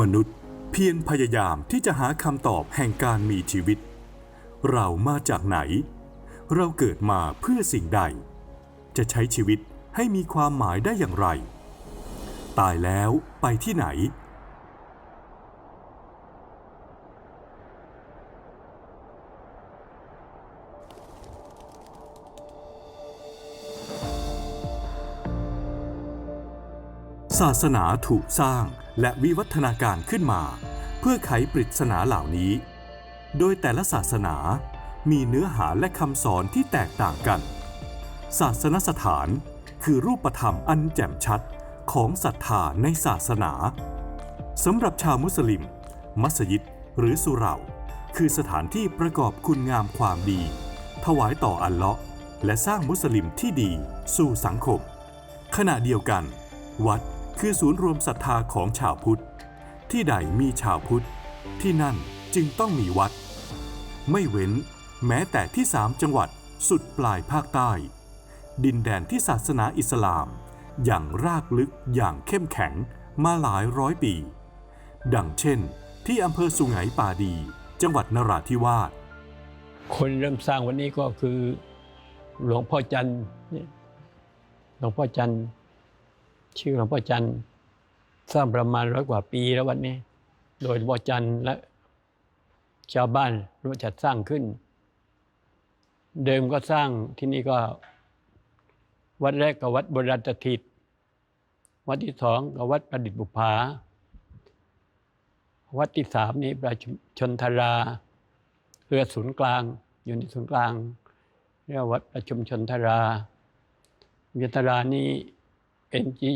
มนุษย์เพียรพยายามที่จะหาคำตอบแห่งการมีชีวิต เรามาจากไหน เราเกิดมาเพื่อสิ่งใด จะใช้ชีวิตให้มีความหมายได้อย่างไร ตายแล้วไปที่ไหน ศาสนาถูกสร้างและวิวัฒนาการขึ้นมา เพื่อไขปริศนาเหล่านี้ โดยแต่ละศาสนามีเนื้อหาและคำสอนที่แตกต่างกัน ศาสนสถานคือรูปธรรมอันแจ่มชัดของศรัทธาในศาสนาสำหรับชาวมุสลิม มัสยิดหรือสุเหราคือสถานที่ประกอบคุณงามความดี ถวายต่ออัลเลาะห์และสร้างมุสลิมที่ดีสู่สังคม ขณะเดียวกัน วัด คือศูนย์รวมศรัทธาของชาวพุทธ ที่ใดมีชาวพุทธ ที่นั่นจึงต้องมีวัด ไม่เว้นแม้แต่ที่สามจังหวัดสุดปลายภาคใต้ ดินแดนที่ศาสนาอิสลาม อย่างรากลึกอย่างเข้มแข็งมาหลายร้อยปี ดังเช่น ที่อำเภอสุไหงป่าดี จังหวัดนราธิวาสคนเริ่มสร้างวันนี้ก็คือ หลวงพ่อจันนี่หลวงพ่อจันท ชื่อหลวงพ่อจันทร์สร้างประมาณร้อยกว่าปีแล้ววันนี้ โดยหลวงพ่อจันทร์และชาวบ้านร่วมจัดสร้างขึ้น เดิมก็สร้างที่นี่ก็ วัดแรกกับวัดบรัตถิต วัดที่สองกับวัดประดิษฐ์บุภา วัดที่สามนี้ประชุมชนทราเรือศูนย์กลาง อยู่ในศูนย์กลางเรียกวัดประชุมชนทราวิทรานี้ เป็นที่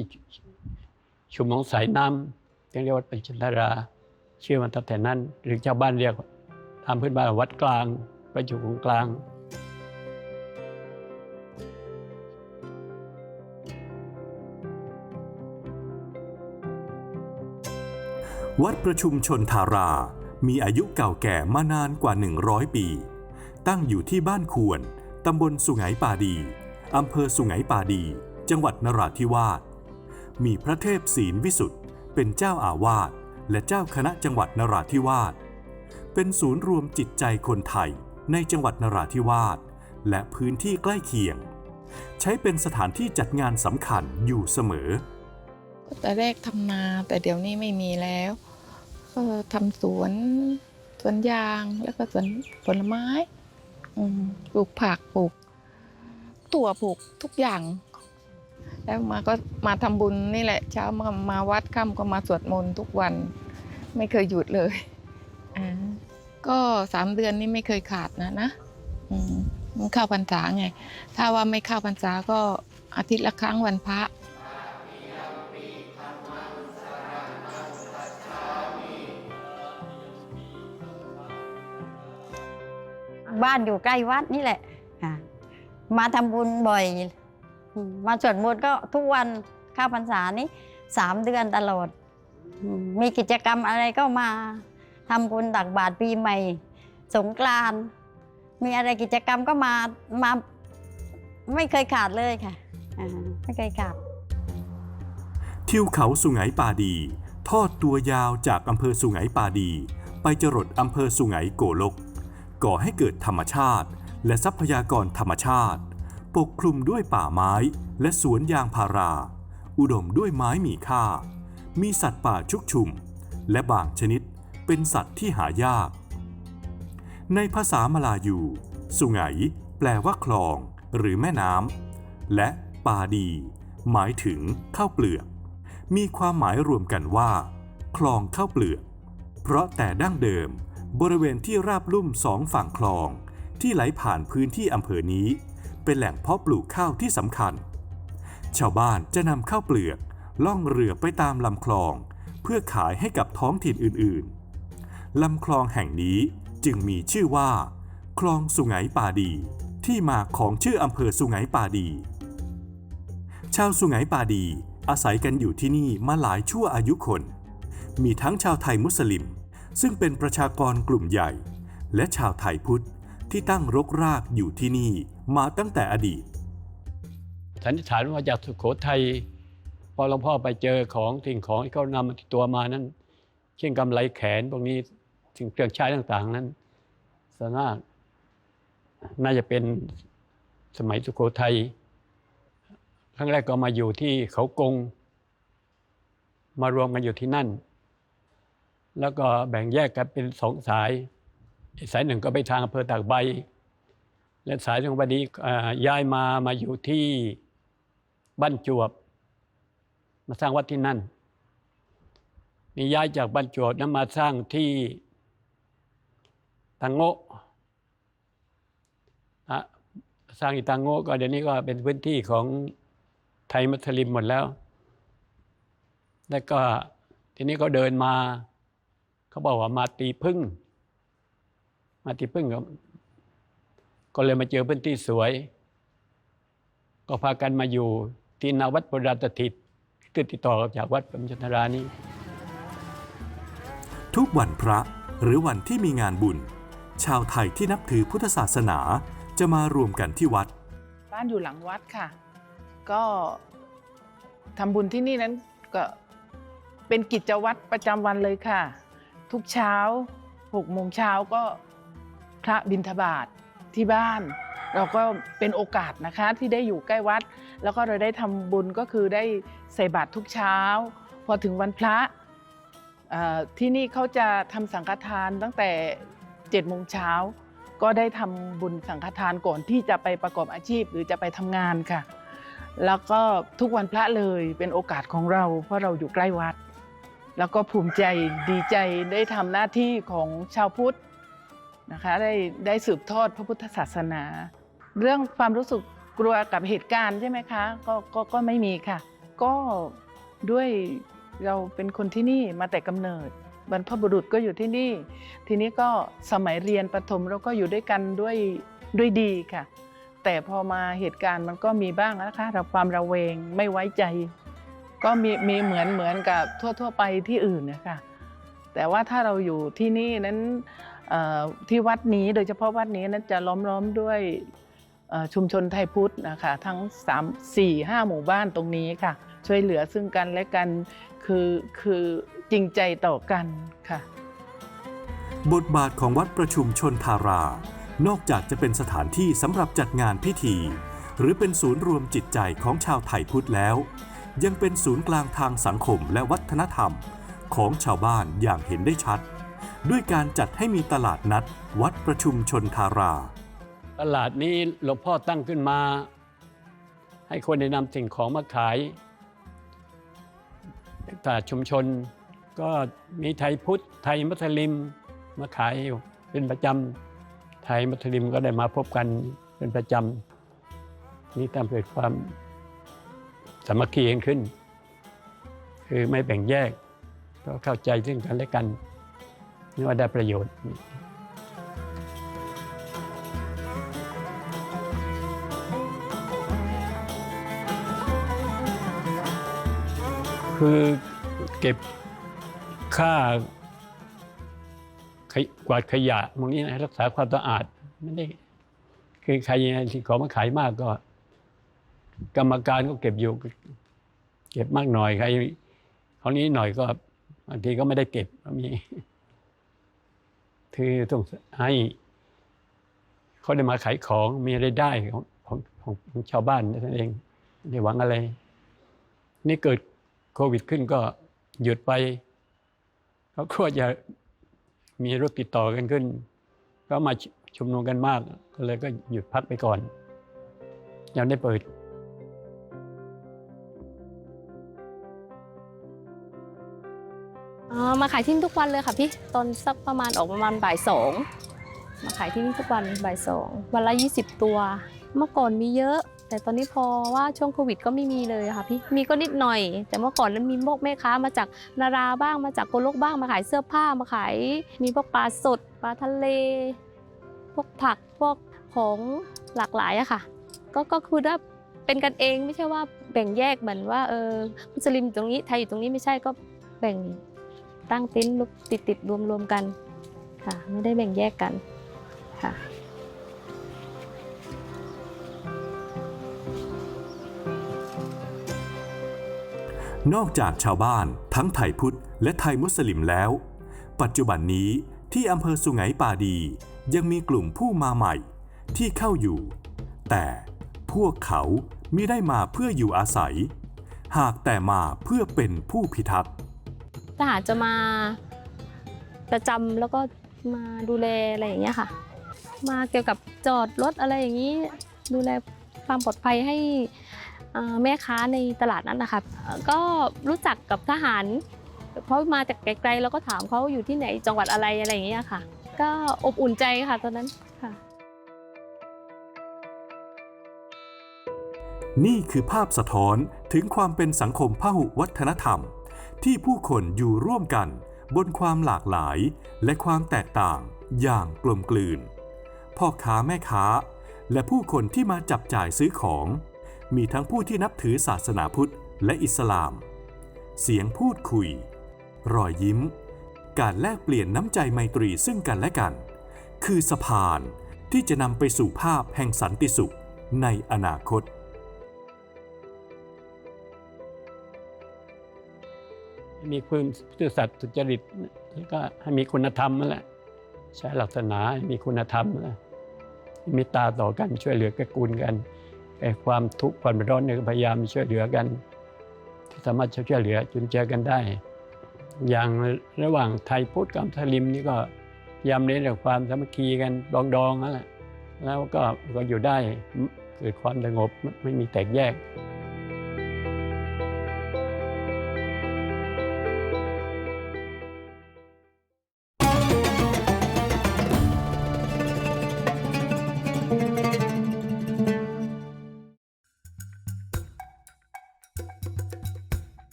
ชุมของสายน้ำเรียกว่าวัดประชุมชนทรา ชื่อมันตั้งแต่นั้น หรือชาวบ้านเรียกตามพื้นบ้านวัดกลางประชุของกลางวัดประชุมชนทารา มีอายุเก่าแก่มานานกว่า 100 ปี ตั้งอยู่ที่บ้านควร ตำบลสุไหงป่าดี อำเภอสุไหงป่าดี จังหวัดนราธิวาส มีพระเทพศีลวิสุทธ์เป็นเจ้าอาวาสและเจ้าคณะจังหวัดนราธิวาส เป็นศูนย์รวมจิตใจคนไทยในจังหวัดนราธิวาส และพื้นที่ใกล้เคียง ใช้เป็นสถานที่จัดงานสำคัญอยู่เสมอก็แต่แรกทำนาแต่เดี๋ยวนี้ไม่มีแล้ว ก็ทำสวนสวนยางแล้วก็สวนผลไม้ปลูกผักปลูกถั่วปลูกทุกอย่าง แล้วมาก็มาทำบุญนี่แหละ เช้ามามาวัดค่ำก็มาสวดมนต์ทุกวัน ไม่เคยหยุดเลยอ่าก็สามเดือนนี่ไม่เคยขาดนะนะอืมมันเข้าพรรษาไง ถ้าว่าไม่เข้าพรรษาก็อาทิตย์ละครั้งวันพระบ้านอยู่ใกล้วัดนี่แหละค่ะมาทำบุญบ่อยอื มาสวดมนต์ก็ทุกวันเข้าพรรษานี้สามเดือนตลอด มีกิจกรรมอะไรก็มาทำบุญตักบาตรปีใหม่ สงกรานต์มีอะไรกิจกรรมก็มามาไม่เคยขาดเลยค่ะไม่เคยขาดทิวเขาสุไหงป่าดี ทอดตัวยาวจากอำเภอสุไหงป่าดี ไปจรดอำเภอสุไหงโกลก ก่อให้เกิดธรรมชาติ และทรัพยากรธรรมชาติ ปกคลุมด้วยป่าไม้และสวนยางพารา อุดมด้วยไม้มีค่า มีสัตว์ป่าชุกชุม และบางชนิดเป็นสัตว์ที่หายาก ในภาษามลายู สุไหงแปลว่าคลอง หรือแม่น้ำและป่าดี หมายถึงข้าวเปลือก มีความหมายรวมกันว่า คลองข้าวเปลือก เพราะแต่ดั้งเดิม บริเวณที่ราบลุ่มสองฝั่งคลองที่ไหลผ่านพื้นที่อำเภอนี้ เป็นแหล่งเพาะปลูกข้าวที่สำคัญ ชาวบ้านจะนำข้าวเปลือกล่องเรือไปตามลำคลอง เพื่อขายให้กับท้องถิ่นอื่นๆลำคลองแห่งนี้จึงมีชื่อว่า คลองสุไหงปาดี ที่มาของชื่ออำเภอสุไหงปาดี ชาวสุไหงปาดีอาศัยกันอยู่ที่นี่มาหลายชั่วอายุคน มีทั้งชาวไทยมุสลิม ซึ่งเป็นประชากรกลุ่มใหญ่ และชาวไทยพุทธที่ตั้งรกรากอยู่ที่นี่ มาตั้งแต่อดีต สันนิษฐานว่าจากสุโขทัยพอหลวงพ่อไปเจอของสิ่งของที่เขานำมาติดตัวมานั้น เช่นกำไลแขนพวกนี้สิ่งเครื่องใช้ต่างๆ นั้นสนาน่าจะเป็นสมัยสุโขทัยครั้งแรกก็มาอยู่ที่เขากง มารวมกันอยู่ที่นั่น แล้วก็แบ่งแยกกันเป็นสองสาย สายหนึ่งก็ไปทางอำเภอตากใบ และสายทางบดีย้ายมามาอยู่ที่บ้านจวบ มาสร้างวัดที่นั่นนี่ย้ายจากบ้านจวบนั้นมาสร้างที่ตังโงะอ่สร้างที่ตังโงะก็เดี๋ยวนี้ก็เป็นพื้นที่ของไทยมัสลิมหมดแล้ว แล้วก็ทีนี้ก็เดินมา เขาบอกว่ามาตีพึ่ง มาตีพึ่ง ก็ก็เลยมาเจอพื้นที่สวย ก็พากันมาอยู่ที่นาวัดโบราณสถิตคือติดต่อกับจากวัดปรมชนรานี้ ทุกวันพระหรือวันที่มีงานบุญ ชาวไทยที่นับถือพุทธศาสนาจะมารวมกันที่วัด บ้านอยู่หลังวัดค่ะ ก็ทำบุญที่นี่นั้นก็เป็นกิจวัตรประจำวันเลยค่ะ ทุกเช้าหกโมงเช้าก็พระบิณฑบาต ที่บ้าน เราก็เป็นโอกาสนะคะที่ได้อยู่ใกล้วัด แล้วก็เราได้ทำบุญก็คือได้ใส่บาตรทุกเช้า พอถึงวันพระที่นี่เขาจะทำสังฆทานตั้งแต่7จ็ดโมงเช้าก็ได้ทำบุญสังฆทานก่อนที่จะไปประกอบอาชีพหรือจะไปทำงานค่ะ แล้วก็ทุกวันพระเลยเป็นโอกาสของเรา เพราะเราอยู่ใกล้วัด แล้วก็ภูมิใจดีใจได้ทำหน้าที่ของชาวพุทธ นะคะได้ได้สืบทอดพระพุทธศาสนา เรื่องความรู้สึกกลัวกับเหตุการณ์ใช่ไหมคะก็ก็ก็ไม่มีค่ะ ก็ด้วยเราเป็นคนที่นี่มาแต่กำเนิดบรรพบุรุษก็อยู่ที่นี่ ทีนี้ก็สมัยเรียนประถมเราก็อยู่ด้วยกันด้วยด้วยดีค่ะ แต่พอมาเหตุการณ์มันก็มีบ้างนะคะเราความระแวงไม่ไว้ใจ ก็มีมีเหมือนเหมือนกับทั่ว ๆ ไปที่อื่นนะคะแต่ว่าถ้าเราอยู่ที่นี่นั้น ที่วัดนี้โดยเฉพาะวัดนี้นั้นจะล้อมล้อมด้วยชุมชนไทยพุทธนะคะทั้ง3 4 5 หมู่บ้านตรงนี้ค่ะ ช่วยเหลือซึ่งกันและกันคือคือจริงใจต่อกันค่ะ บทบาทของวัดประชุมชนทารา นอกจากจะเป็นสถานที่สำหรับจัดงานพิธี หรือเป็นศูนย์รวมจิตใจของชาวไทยพุทธแล้ว ยังเป็นศูนย์กลางทางสังคมและวัฒนธรรม ของชาวบ้านอย่างเห็นได้ชัด ด้วยการจัดให้มีตลาดนัดวัดประชุมชนทารา ตลาดนี้หลวงพ่อตั้งขึ้นมา ให้คนได้นำสิ่งของมาขายตลาดชุมชนก็มีไทยพุทธไทยมัสลิมมาขายอยู่เป็นประจำไทยมัสลิมก็ได้มาพบกันเป็นประจำนี่ทำเกิดความสามัคคีกันขึ้น คือไม่แบ่งแยกก็เข้าใจซึ่งกันและกัน นี่ว่าได้ประโยชน์คือเก็บค่าขกวาดขยะพวกนี้นะรักษาความสะอาดไม่ได้คือใครที่ของมาขายมากก็ กรรมการก็เก็บอยู่ เก็บมากหน่อยใครเขานี้หน่อยก็บางทีก็ไม่ได้เก็บก็มี คือต้องให้เขาได้มาขายของมีรายได้ของของของชาวบ้านนั่นเองไม่ได้หวังอะไร นี่เกิดโควิดขึ้นก็หยุดไปเขาก็จะมีรถติดต่อกันขึ้น ก็มาชุมนุมกันมากก็เลยก็หยุดพักไปก่อนยังได้เปิด อ๋อมาขายที่นี่ทุกวันเลยค่ะพี่ตอนสักประมาณออกประมาณบ่ายสองมาขายที่นี่ทุกวันบ่ายสองวันละ20ตัว เมื่อก่อนมีเยอะ แต่ตอนนี้พอว่าช่วงโควิดก็ไม่มีเลยค่ะพี่มีก็นิดหน่อย แต่เมื่อก่อนนั้นมีพวกแม่ค้ามาจากนาราบ้างมาจากโกลกบ้างมาขายเสื้อผ้ามาขาย มีพวกปลาสดปลาทะเล พวกผักพวกของหลากหลายอะค่ะ ก็ก็คือว่าเป็นกันเองไม่ใช่ว่าแบ่งแยกเหมือนว่าเออมุสลิมอยู่ตรงนี้ไทยอยู่ตรงนี้ไม่ใช่ก็แบ่ง ตั้งเต็นท์ติดติดรวมรวมๆกันค่ะ ไม่ได้แบ่งแยกกันค่ะนอกจากชาวบ้านทั้งไทยพุทธและไทยมุสลิมแล้ว ปัจจุบันนี้ที่อำเภอสุไหงป่าดี ยังมีกลุ่มผู้มาใหม่ที่เข้าอยู่ แต่พวกเขามิได้มาเพื่ออยู่อาศัย หากแต่มาเพื่อเป็นผู้พิทักษ์ ทหารจะมาประจำแล้วก็มาดูแลอะไรอย่างเงี้ยค่ะ มาเกี่ยวกับจอดรถอะไรอย่างนี้ ดูแลความปลอดภัยให้แม่ค้าในตลาดนั้นนะคะก็รู้จักกับทหารเพราะมาจากไกลๆแล้วก็ถามเขาอยู่ที่ไหนจังหวัดอะไรอะไรอย่างเงี้ยค่ะ ก็อบอุ่นใจค่ะตอนนั้นค่ะ นี่คือภาพสะท้อนถึงความเป็นสังคมพหุวัฒนธรรม ที่ผู้คนอยู่ร่วมกันบนความหลากหลายและความแตกต่างอย่างกลมกลืน พ่อค้าแม่ค้า และผู้คนที่มาจับจ่ายซื้อของ มีทั้งผู้ที่นับถือศาสนาพุทธและอิสลาม เสียงพูดคุย รอยยิ้ม การแลกเปลี่ยนน้ำใจไมตรีซึ่งกันและกัน คือสะพานที่จะนำไปสู่ภาพแห่งสันติสุขในอนาคต มีความซื่อสัตย์สุจริตแล้วก็ให้มีคุณธรรมนั่นแหละใช้หลักศาสนาให้มีคุณธรรมนั่นแหละมีตาต่อกันช่วยเหลือกือกูลกันไอ้ความทุกข์ความร้อนเนี่ยพยายามช่วยเหลือกัน ที่สามารถจะช่วยเหลือจุนเจือกันได้ อย่างระหว่างไทยพุทธกับสลิมนี่ก็พยายามเน้นเรื่องความสามัคคีกันดองๆนั่นแหละแล้วก็ก็อยู่ได้เกิดความสงบไม่มีแตกแยก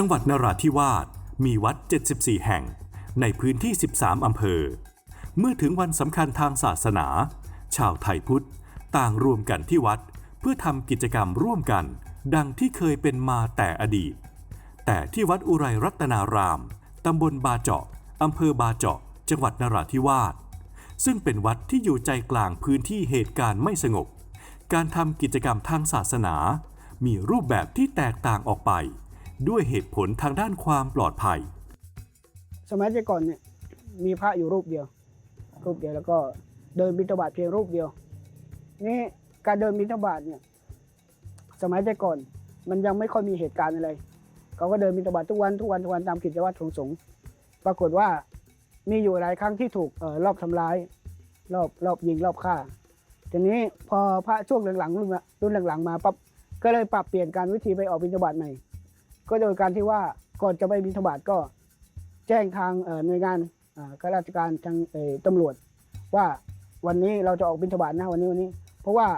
จังหวัดนราธิวาสมีวัด 74 แห่งในพื้นที่ 13 อำเภอ เมื่อถึงวันสำคัญทางศาสนา ชาวไทยพุทธ ต่างรวมกันที่วัด เพื่อทำกิจกรรมร่วมกัน ดังที่เคยเป็นมาแต่อดีต แต่ที่วัดอุไรรัตนาราม ตำบลบาเจาะอำเภอบาเจาะ จังหวัดนราธิวาส ซึ่งเป็นวัดที่อยู่ใจกลางพื้นที่เหตุการณ์ไม่สงบ การทำกิจกรรมทางศาสนา มีรูปแบบที่แตกต่างออกไป ด้วยเหตุผลทางด้านความปลอดภัย สมัยแต่ก่อนเนี่ยมีพระอยู่รูปเดียว รูปเดียวแล้วก็เดินบิณฑบาตเพียงรูปเดียว นี่การเดินบิณฑบาตเนี่ยสมัยแต่ก่อนมันยังไม่ค่อยมีเหตุการณ์อะไรเขาก็เดินบิณฑบาตทุกวันทุกวันทุกวันตามกิจวัตรของสงฆ์ปรากฏว่ามีอยู่หลายครั้งที่ถูกเออรอบทำร้าย รอบรอบยิงรอบฆ่า ทีนี้พอพระช่วงหลังๆรุ่นรุ่นหลังๆมาปั๊บก็เลยปรับเปลี่ยนการวิธีไปออกบิณฑบาตใหม่ ก็โดยการที่ว่าก่อนจะไปบิณฑบาตก็แจ้งทางหน่วยงานข้าราชการทางตำรวจ ว่าวันนี้เราจะออกบิณฑบาตนะวันนี้วันนี้ เพราะว่า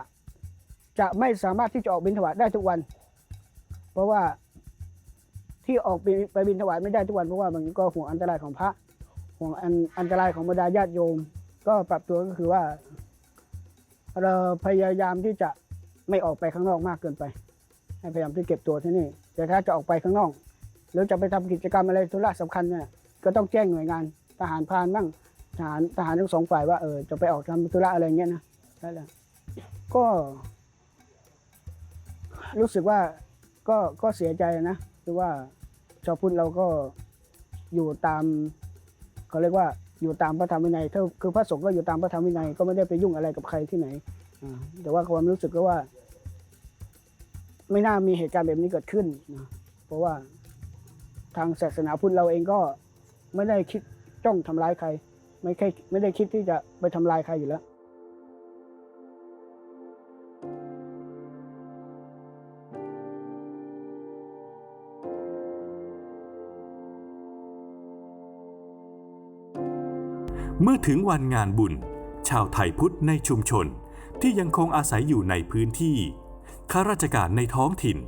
จะไม่สามารถที่จะออกบิณฑบาตได้ทุกวัน เพราะว่าที่ออกไปไปบิณฑบาตไม่ได้ทุกวันเพราะว่ามันก็ห่วงอันตรายของพระห่วงอันอันตรายของบรรดาญาติโยม ก็ปรับตัวก็คือว่า เราพยายามที่จะไม่ออกไปข้างนอกมากเกินไป ให้พยายามที่เก็บตัวที่นี่แต่ถ้าจะออกไปข้างนอกหรือจะไปทำกิจกรรมอะไรธุระสำคัญเนี่ยก็ต้องแจ้งหน่วยงานทหารพรานบ้างทหารทหารทั้งสองฝ่ายว่าเออจะไปออกทำธุระอะไรเงี้ยนะนั่นแหละก็ รู้สึกว่าก็ก็เสียใจนะคือว่าชาวพุทธเราก็อยู่ตามเขาเรียกว่าอยู่ตามพระธรรมวินัยถ้าคือพระสงฆ์ก็อยู่ตามพระธรรมวินัยก็ไม่ได้ไปยุ่งอะไรกับใครที่ไหนแต่ว่าความรู้สึกก็ว่า ไม่น่ามีเหตุการณ์แบบนี้เกิดขึ้นนะเพราะว่าทางศาสนาพุทธเราเองก็ไม่ได้คิดจ้องทำร้ายใคร ไม่เคยไม่ได้คิดที่จะไปทำลายใครอยู่แล้วเมื่อถึงวันงานบุญ ชาวไทยพุทธในชุมชนที่ยังคงอาศัยอยู่ในพื้นที่ ข้าราชการในท้องถิ่น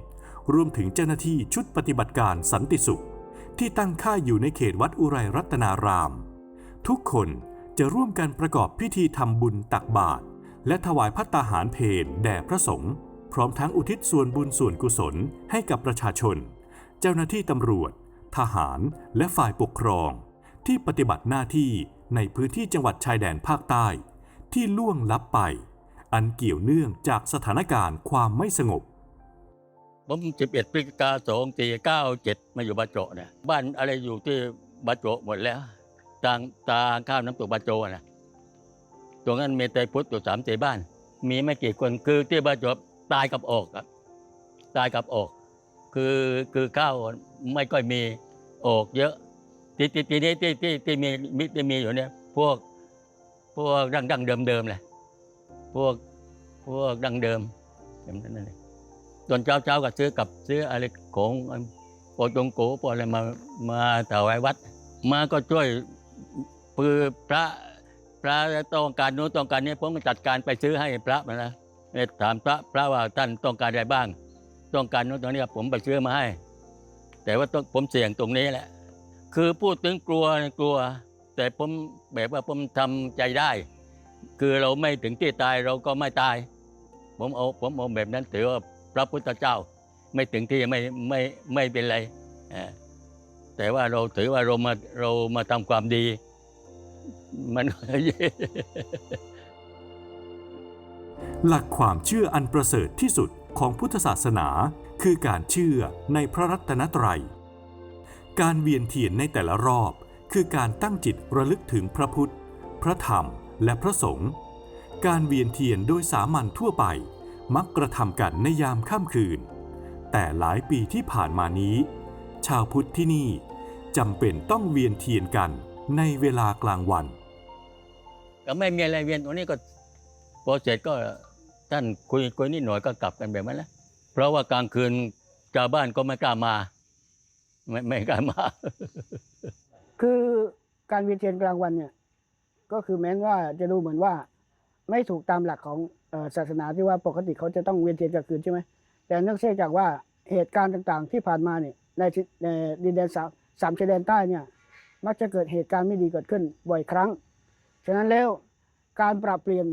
รวมถึงเจ้าหน้าที่ชุดปฏิบัติการสันติสุข ที่ตั้งค่ายอยู่ในเขตวัดอุไรรัตนาราม ทุกคนจะร่วมกันประกอบพิธีทำบุญตักบาตรและถวายพัตตาหารเพลแด่พระสงฆ์พร้อมทั้งอุทิศส่วนบุญส่วนกุศลให้กับประชาชน เจ้าหน้าที่ตำรวจ ทหารและฝ่ายปกครอง ที่ปฏิบัติหน้าที่ในพื้นที่จังหวัดชายแดนภาคใต้ ที่ล่วงลับไป อันเกี่ยวเนื่องจากสถานการณ์ความไม่สงบ ผมสิบเอ็ดพฤศจิกาสองสี่เก้าเจ็ดมาอยู่บาโจะเนี่ยบ้านอะไรอยู่ที่บาโจะหมดแล้วทางตางข้ามน้ำตกบาโจะนะตรงนั้นมีแต่พุทธอยู่สามสี่บ้าน มีไม่กี่คนคือที่บาโจะตายกับออกครับ ตายกับออก คือคือข้าวไม่ค่อยมีออกเยอะทีทีทีนี้ที่ที่ที่มีมิที่มีอยู่เนี่ยพวกพวกดังดังเดิมเดิมๆเลย พวกพวกดังเดิมแบบนั้นเลยตอนเช้าเช้าๆก็ซื้อกับซื้ออะไรของปอจงโกปออะไรมามาถวายวัด มาก็ช่วยปือพระพระต้องการโน้นต้องการนี้ผมก็จัดการไปซื้อให้พระมานะถามพระพระว่าท่านต้องการอะไรบ้าง ต้องการโน้นตรงนี้ผมไปซื้อมาให้ แต่ว่าต้องผมเสี่ยงตรงนี้แหละ คือพูดถึงกลัวกลัว แต่ผมแบบว่าผมทำใจได้ คือเราไม่ถึงที่ตายเราก็ไม่ตาย ผมเอาผมเอาแบบนั้นถือว่าพระพุทธเจ้า ไม่ถึงที่ไม่ไม่ไม่เป็นไรแต่ว่าเราถือว่าเรามาเรามาทำความดี มันหลักความเชื่ออันประเสริฐที่สุดของพุทธศาสนาคือการเชื่อในพระรัตนตรัย การเวียนเทียนในแต่ละรอบ คือการตั้งจิตระลึกถึงพระพุทธ พระธรรม และพระสงฆ์การเวียนเทียนโดยสามัญทั่วไป มักกระทำกันในยามค่ำคืน แต่หลายปีที่ผ่านมานี้ ชาวพุทธที่นี่จำเป็นต้องเวียนเทียนกันในเวลากลางวัน ก็ไม่มีอะไรเวียนตรงนี้ก็พอเสร็จก็ท่านคุยคุยนิดหน่อยก็กลับกันแบบนั้นแหละเพราะว่ากลางคืนชาวบ้านก็ไม่กล้ามา ไม่ไม่กล้ามา คือการเวียนเทียนกลางวันเนี่ย ก็คือแม้ว่าจะดูเหมือนว่า ไม่ถูกตามหลักของศาสนาที่ว่าปกติเขาจะต้องเวียนเทียนกลางคืนใช่ไหมแต่เนื่องจากว่าเหตุการณ์ต่างๆ ที่ผ่านมาเนี่ยในในดินแดนสามสามชายแดนใต้เนี่ยมักจะเกิดเหตุการณ์ไม่ดีเกิดขึ้นบ่อยครั้ง ฉะนั้นแล้วการปรับเปลี่ยน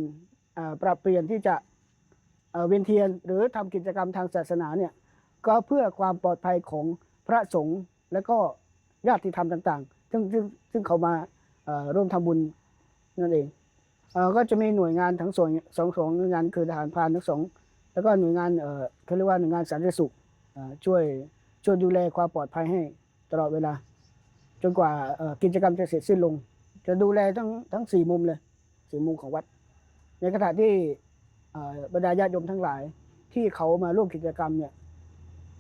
ปรับเปลี่ยนที่จะเวียนเทียนหรือทำกิจกรรมทางศาสนาเนี่ยก็เพื่อความปลอดภัยของพระสงฆ์และก็ญาติธรรมต่าง ๆ ซึ่งซึ่งซึ่งเขามาร่วมทำบุญ นั่นเองเออก็จะมีหน่วยงานทั้งสองสองสองหน่วยงานคือทหารพรานทั้งสองแล้วก็หน่วยงานเออเขาเรียกว่าหน่วยงานสาธารณสุขเออช่วยช่วยดูแลความปลอดภัยให้ตลอดเวลา จนกว่าเออกิจกรรมจะเสร็จสิ้นลง จะดูแลทั้งทั้งสี่มุมเลยสี่มุมของวัด ในขณะที่เออบรรดาญาติโยมทั้งหลายที่เขามาร่วมกิจกรรมเนี่ย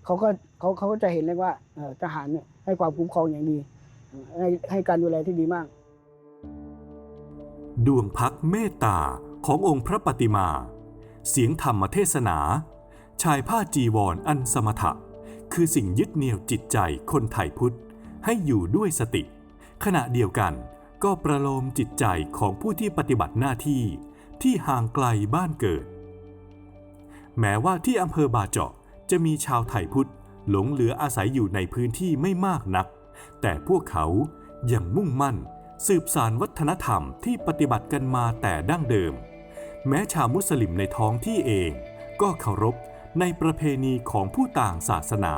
เขาก็เขาเขาจะเห็นเลยว่าเออทหารเนี่ยให้ความคุ้มครองอย่างดี ให้ให้การดูแลที่ดีมาก ดวงพักเมตตาขององค์พระปฏิมา เสียงธรรมเทศนา ชายผ้าจีวรออันสมถะ คือสิ่งยึดเหนี่ยวจิตใจคนไทยพุทธ ให้อยู่ด้วยสติ ขณะเดียวกันก็ประโลมจิตใจของผู้ที่ปฏิบัติหน้าที่ที่ห่างไกลบ้านเกิด แม้ว่าที่อำเภอบาเจาะจะมีชาวไทยพุทธหลงเหลืออาศัยอยู่ในพื้นที่ไม่มากนัก แต่พวกเขายังมุ่งมั่น สืบสานวัฒนธรรมที่ปฏิบัติกันมาแต่ดั้งเดิม แม้ชาวมุสลิมในท้องที่เอง ก็เคารพในประเพณีของผู้ต่างศาสนา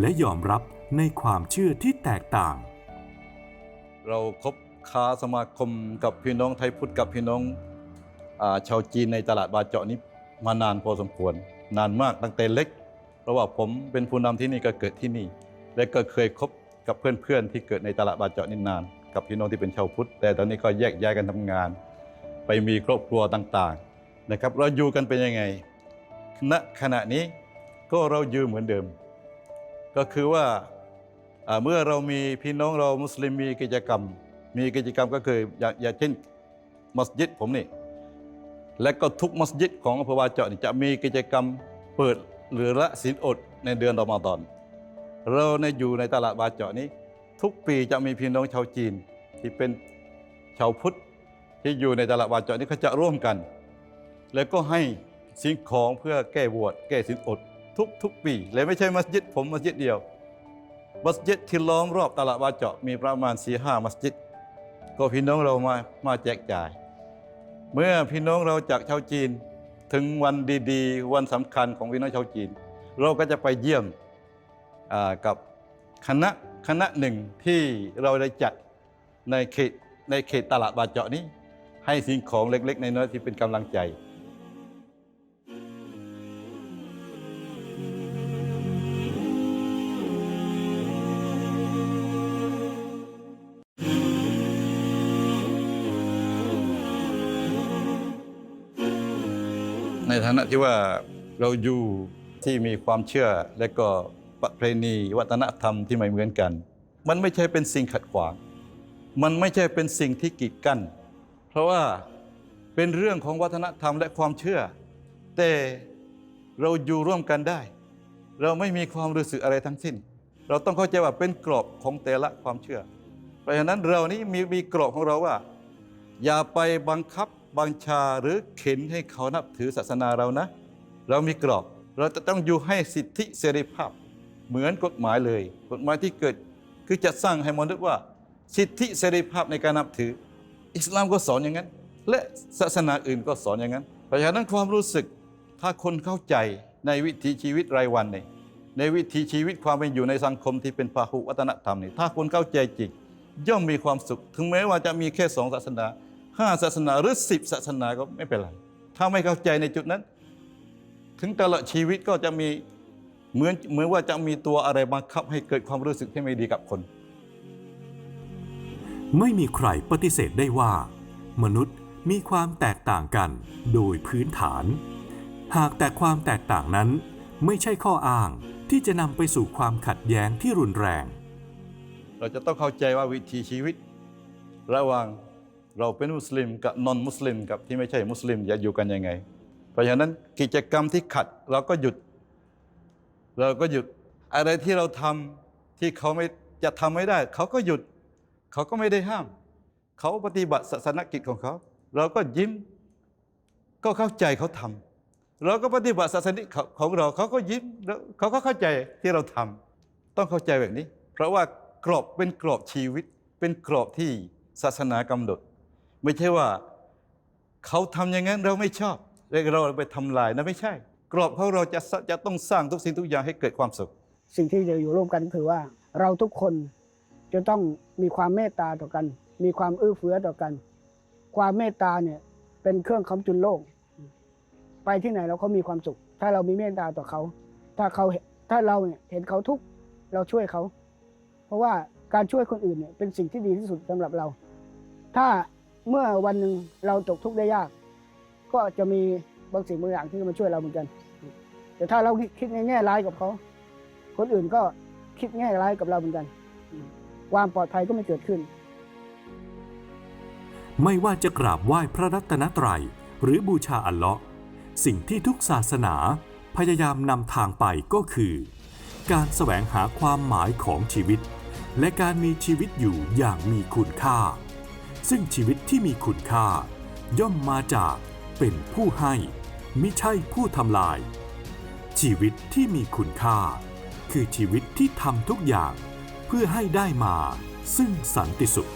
และยอมรับในความเชื่อที่แตกต่าง เราคบค้าสมาคมกับพี่น้องไทยพุทธกับพี่น้องอาชาวจีนในตลาดบาเจาะนี้มานานพอสมควร นานมากตั้งแต่เล็ก เพราะว่าผมเป็นผู้นำที่นี่ก็เกิดที่นี่ และก็เคยคบกับเพื่อนๆที่เกิดในตลาดบาเจาะนี่นาน กับพี่น้องที่เป็นชาวพุทธ แต่ตอนนี้ก็แยกย้ายกันทำงาน ไปมีครอบครัวต่างๆนะครับ เราอยู่กันเป็นยังไงณขณะนี้ก็เราอยู่เหมือนเดิม ก็คือว่าเมื่อเรามีพี่น้องเรามุสลิมมีกิจกรรม มีกิจกรรมก็คืออย่างอย่าเช่นมัสยิดผมนี่และก็ทุกมัสยิดของอำเภอวาเจาะนี่จะมีกิจกรรมเปิดหรือละศีลอดในเดือนรอมฎอน เราในอยู่ในตลาดวาเจาะนี้ ทุกปีจะมีพี่น้องชาวจีน ที่เป็นชาวพุทธที่อยู่ในตลาดบาเจาะนี่เขาจะร่วมกัน แล้วก็ให้สิ่งของเพื่อแก้บวชแก้สินอด ทุกทุกปี และไม่ใช่มัสยิดผมมัสยิดเดียว มัสยิดที่ล้อมรอบตลาดบาเจาะมีประมาณ4ีห้ามัสยิด ก็พี่น้องเรามามาแจกจ่าย เมื่อพี่น้องเราจากชาวจีนถึงวันดีๆ วันสำคัญของพี่น้องชาวจีน เราก็จะไปเยี่ยมกับคณะ คณะหนึ่งที่เราได้จัดในเขตในเขตตลาดบาเจาะนี้ ให้สิ่งของเล็กๆ ใน้อยๆที่เป็นกำลังใจในฐานะที่ว่าเราอยู่ที่มีความเชื่อและก็ ประเพณีวัฒนธรรมที่ไม่เหมือนกัน มันไม่ใช่เป็นสิ่งขัดขวาง มันไม่ใช่เป็นสิ่งที่กีดกันเพราะว่าเป็นเรื่องของวัฒนธรรมและความเชื่อ แต่เราอยู่ร่วมกันได้ เราไม่มีความรู้สึกอะไรทั้งสิ้น เราต้องเข้าใจว่าเป็นกรอบของแต่ละความเชื่อ เพราะฉะนั้นเรานี้มีมีกรอบของเราว่า อย่าไปบังคับบังชาหรือเข็นให้เขานับถือศาสนาเรานะ เรามีกรอบเราจะต้องอยู่ให้สิทธิเสรีภาพ เหมือนกฎหมายเลย กฎหมายที่เกิดคือจะสร้างให้มนุษย์ว่า สิทธิเสรีภาพในการนับถือ อิสลามก็สอนอย่างนั้น และศาสนาอื่นก็สอนอย่างนั้น เพราะฉะนั้นความรู้สึกถ้าคนเข้าใจในวิถีชีวิตรายวันเนี่ยในวิถีชีวิตความเป็นอยู่ในสังคมที่เป็นพาหุวัฒนธรรมนี่ถ้าคนเข้าใจจริงย่อมมีความสุข ถึงแม้ว่าจะมีแค่สองศาสนาห้าศาสนาหรือสิบศาสนาก็ไม่เป็นไร ถ้าไม่เข้าใจในจุดนั้น ถึงตลอดชีวิตก็จะมี เหมือนเหมือนว่าจะมีตัวอะไรบังคับให้เกิดความรู้สึกที่ไม่ดีกับคน ไม่มีใครปฏิเสธได้ว่า มนุษย์มีความแตกต่างกันโดยพื้นฐาน หากแต่ความแตกต่างนั้นไม่ใช่ข้ออ้างที่จะนำไปสู่ความขัดแย้งที่รุนแรง เราจะต้องเข้าใจว่าวิถีชีวิต ระหว่างเราเป็นมุสลิมกับนอนมุสลิมกับที่ไม่ใช่มุสลิมจะอยู่กันยังไง เพราะฉะนั้นกิจกรรมที่ขัดเราก็หยุด เราก็หยุดอะไรที่เราทำที่เขาไม่จะทำไม่ได้ เขาก็หยุด เขาก็ไม่ได้ห้าม เขาปฏิบัติศาสนกิจของเขา เราก็ยิ้ม ก็เข้าใจเขาทำเราก็ปฏิบัติศาสนิกของเราเขาก็ยิ้มแล้วเขาก็เข้าใจที่เราทำต้องเข้าใจแบบนี้ เพราะว่ากรอบเป็นกรอบชีวิต เป็นกรอบที่ศาสนากำหนด ไม่ใช่ว่าเขาทำอย่างนั้นเราไม่ชอบเราไปทำลายนะไม่ใช่ กรอบของเราจะจะต้องสร้างทุกสิ่งทุกอย่างให้เกิดความสุข สิ่งที่จะอยู่ร่วมกันคือว่าเราทุกคนจะต้องมีความเมตตาต่อกัน มีความเอื้อเฟื้อต่อกัน ความเมตตาเนี่ยเป็นเครื่องค้ำจุนโลก ไปที่ไหนเราก็มีความสุข ถ้าเรามีเมตตาต่อเขา ถ้าเขาถ้าเราเนี่ยเห็นเขาทุกข์เราช่วยเขา เพราะว่าการช่วยคนอื่นเนี่ยเป็นสิ่งที่ดีที่สุดสำหรับเรา ถ้าเมื่อวันหนึ่งเราตกทุกข์ได้ยาก ก็จะมี บางสิ่งบางอย่างที่มาช่วยเราเหมือนกัน แต่ถ้าเราคิดในแง่ร้ายกับเขา คนอื่นก็คิดแง่ร้ายกับเราเหมือนกัน ความปลอดภัยก็ไม่เกิดขึ้น ไม่ว่าจะกราบไหว้พระรัตนตรัย หรือบูชาอัลเลาะห์สิ่งที่ทุกศาสนาพยายามนำทางไปก็คือ การแสวงหาความหมายของชีวิต และการมีชีวิตอยู่อย่างมีคุณค่า ซึ่งชีวิตที่มีคุณค่า ย่อมมาจาก เป็นผู้ให้มิใช่ผู้ทำลาย ชีวิตที่มีคุณค่า คือชีวิตที่ทำทุกอย่างเพื่อให้ได้มาซึ่งสันติสุข